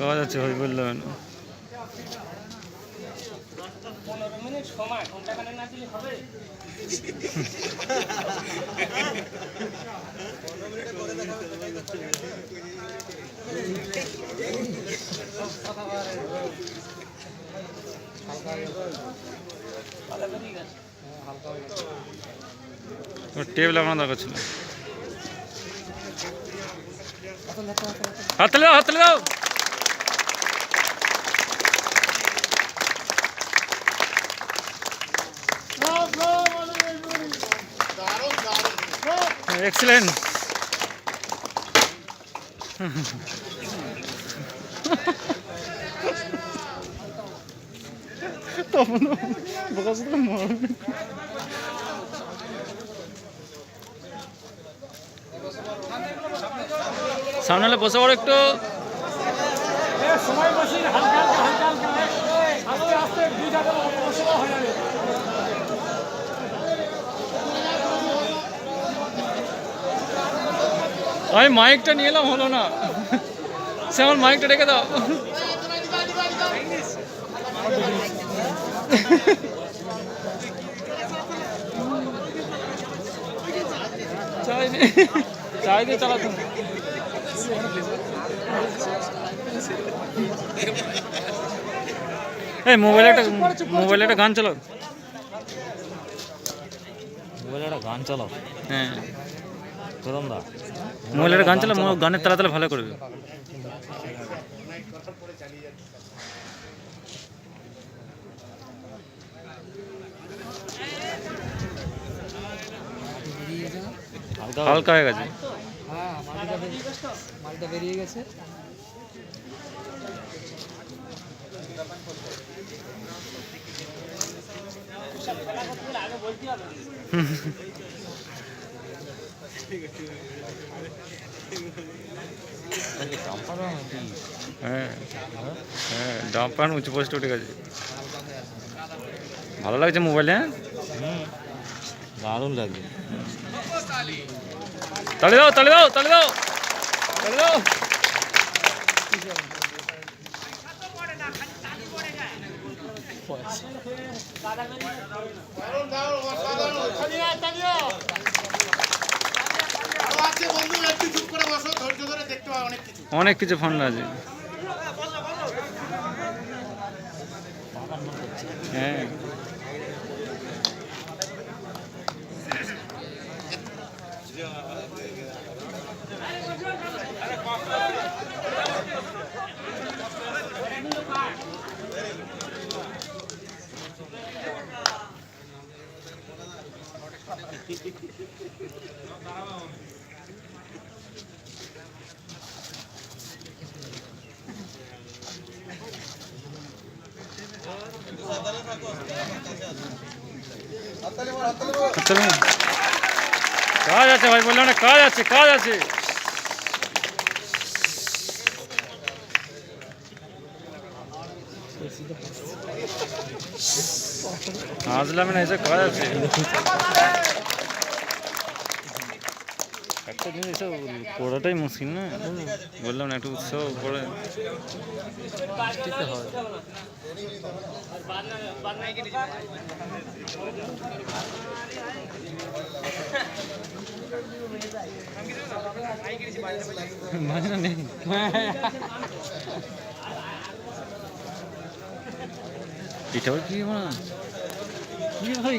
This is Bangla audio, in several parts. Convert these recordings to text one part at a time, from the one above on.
কাজ আছে বেরিয়ে গেছে। টেবিল আমার দরকার ছিল হাত তুলে দাও হাত তুলে দাও এক্সেলেন্ট মারবে সামনে বসে পড়ো একটু। সময় হালকা হালকা আস্তে আস্তে দুই সময় হয়ে যাবে আমি মাইকটা নিয়ে এলাম হলো না। সে আমার মাইকটা রেখে দাও। চাই দিয়ে চালাতো এই মোবাইলে একটা মোবাইলে একটা গান চালাও। মোবাইলে একটা গান চালাও। হ্যাঁ। একটা গান চালাও মো- গানের তালা তালা ভালো করবে। হালকা হয়ে গেছে। হ্যাঁ মালটা বেরিয়ে হ্যাঁ হ্যাঁ ডাম্পার উঁচু পোস্ট উঠে গেছে ভালো লাগছে মোবাইলে হ্যাঁ দারুণ লাগছে তালে দাও তালে দাও তালে দাও তালে দাও আছে বন্ধু একটু চুপ করে বসো ধৈর্য ধরে দেখতে পাবে অনেক কিছু। ফান্ড ফোন আছে হ্যাঁ। চলুন কাজ আছে ভাই বললাম না কাজ আছে কাজ আছে হাসলাম না এসে কাজ আছে একটা জিনিস এসব করাটাই মুশকিল না? বললাম না একটু উৎসাহ করে বাজনা নেই। এটা কি ভাই?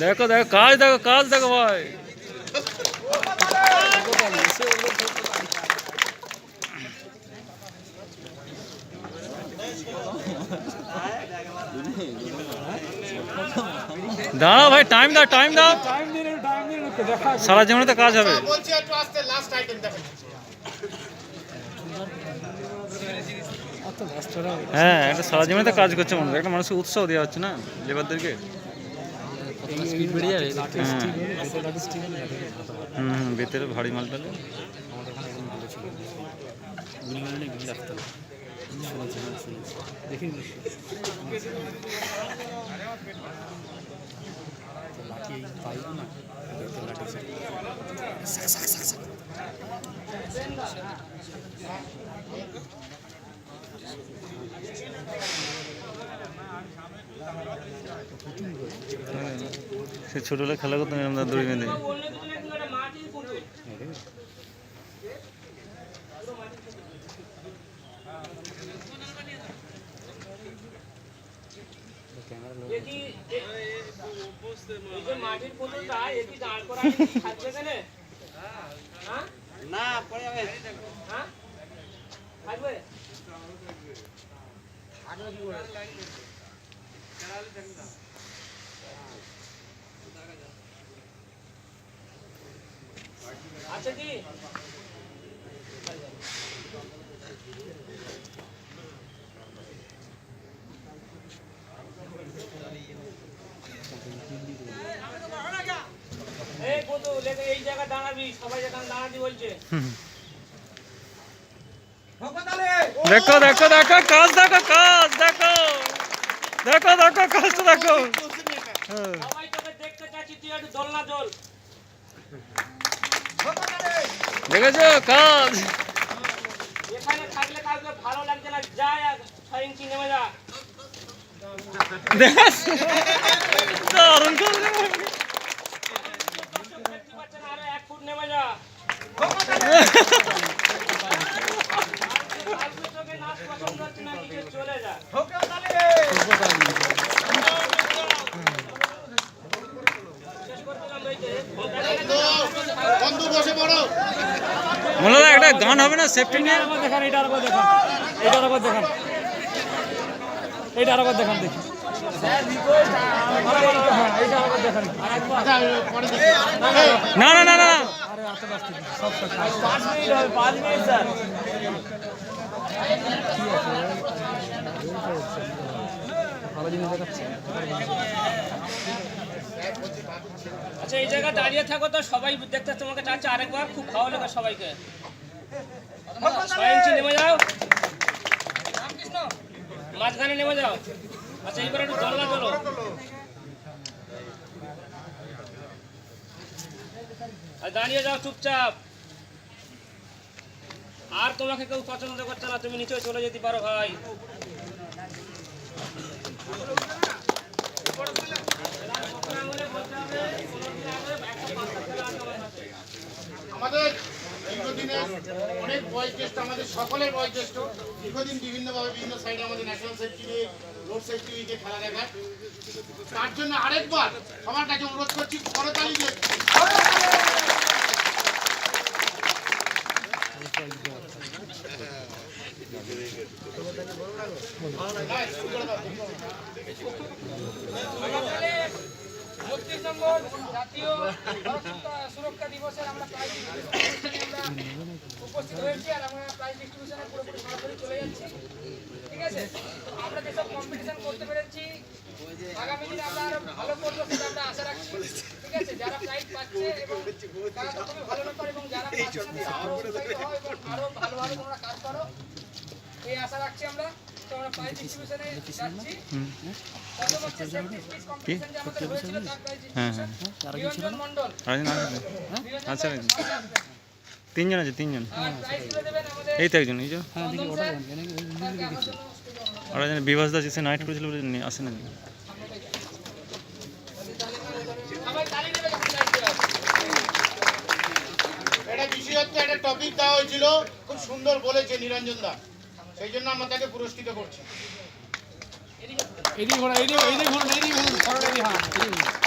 দেখো দেখো, কাজ দেখো কাজ দেখো ভাই। দাঁড়াও ভাই টাইম দাও টাইম দাও। সারা জীবনে তো কাজ হবে। বলছি একটু আসতে লাস্ট আইটেম দেখেন হ্যাঁ একটা সারা জীবনে তো কাজ করছে মানুষ একটা মানুষকে উৎসাহ দেওয়া হচ্ছে না লেবারদেরকে? স্পিড হুম হুম বেতের ভারী মাল টালে দেখি। সে ছোটবেলায় খেলা করতাম এরকম দড়ি বেঁধে অন্য কিছু না কিন্তু একটা মাটির পুতুল দেখি এ- এই যে মাটির পুতুলটা একই দাঁড় করা থাকবে কেনে হ্যাঁ না পড়ে যাবে হ্যাঁ এই বন্ধু জায়গায় দাঁড়াবি সবাই যেখানে দাঁড়াবি বলছে। দেখো দেখো দেখো, কাজ দেখো কাজ দেখো। দেখো দেখো, কাজটা দেখো। হ্যাঁ। সবাই তোকে দেখতে চাচ্ছি তুই একটু দোলনা দোল দেখেছ? কাজ কাউকে ভালো লাগছে না যায় আর ছয় ইঞ্চি নেমে যা দেখেছ দারুণ কাজ দর্শক দেখতে পাচ্ছে না আরে এক ফুট নেমে যা কাউকে তোকে নাচ পছন্দ হচ্ছে না নিজে চলে যা শেষ করে দিলাম এই যে। বন্ধু বসে পড়ো মনে হয় একটা গান হবে না সেফটি নিয়ে দেখান এটার উপর দেখান এটার উপর দেখান দেখান এইটার দেখান আরেকবার পরে দেখি। না না না না আরে এত ব্যস্ত কি? সব সব কাজ। আচ্ছা এই জায়গায় দাঁড়িয়ে থাকো তো, সবাই দেখতে তোমাকে চাচ্ছে আরেকবার, খুব ভালো লাগে সবাইকে। ছয় ইঞ্চি নেমে যাও। মাঝখানে নেমে যাও। আচ্ছা এইবার একটু দোলনা চলো আর দাঁড়িয়ে যাও চুপচাপ। আর তোমাকে কেউ পছন্দ করছে না, তুমি নিচে চলে যেতে পারো ভাই। আমাদের দীর্ঘদিনের অনেক বয়োজ্যেষ্ঠ, আমাদের সকলের বয়োজ্যেষ্ঠ, দীর্ঘদিন বিভিন্নভাবে বিভিন্ন সাইডে আমাদের ন্যাশনাল সেফটি রোড সেফটি উইকে খেলা দেখায়। তার জন্য আরেকবার সবার কাছে অনুরোধ করছি করতালি দিয়ে বত্রিশ নম্বর জাতীয় সুরক্ষা দিবসের আমরা প্রাইজ উপস্থিত হয়েছি আর আমরা প্রাইজ ডিস্ট্রিবিউশনে পুরোপুরি সরাসরি চলে যাচ্ছি ঠিক আছে আমরা যেসব কম্পিটিশন করতে পেরেছি আগামী দিনে আমরা ভালো করব আমরা আশা রাখছি ঠিক আছে যারা প্রাইজ পাচ্ছে তারা তো ভালো যারা আরও ভালোভাবে তোমরা কাজ করো এই আশা রাখছি আমরা তিনজন আছে তিনজন এই তো একজন এই যে চন্দন স্যার জন্য আর একজন বিভাস দাস এসে নাইট করেছিল বলে আসে না। একটা বিষয় একটা টপিক দেওয়া হয়েছিল খুব সুন্দর বলেছে নিরঞ্জন দা সেই জন্য আমরা তাকে পুরস্কৃত করছি এদিকে ঘোরা এদিকে ঘোরা এদিকে ঘোরা এদিকে হ্যাঁ।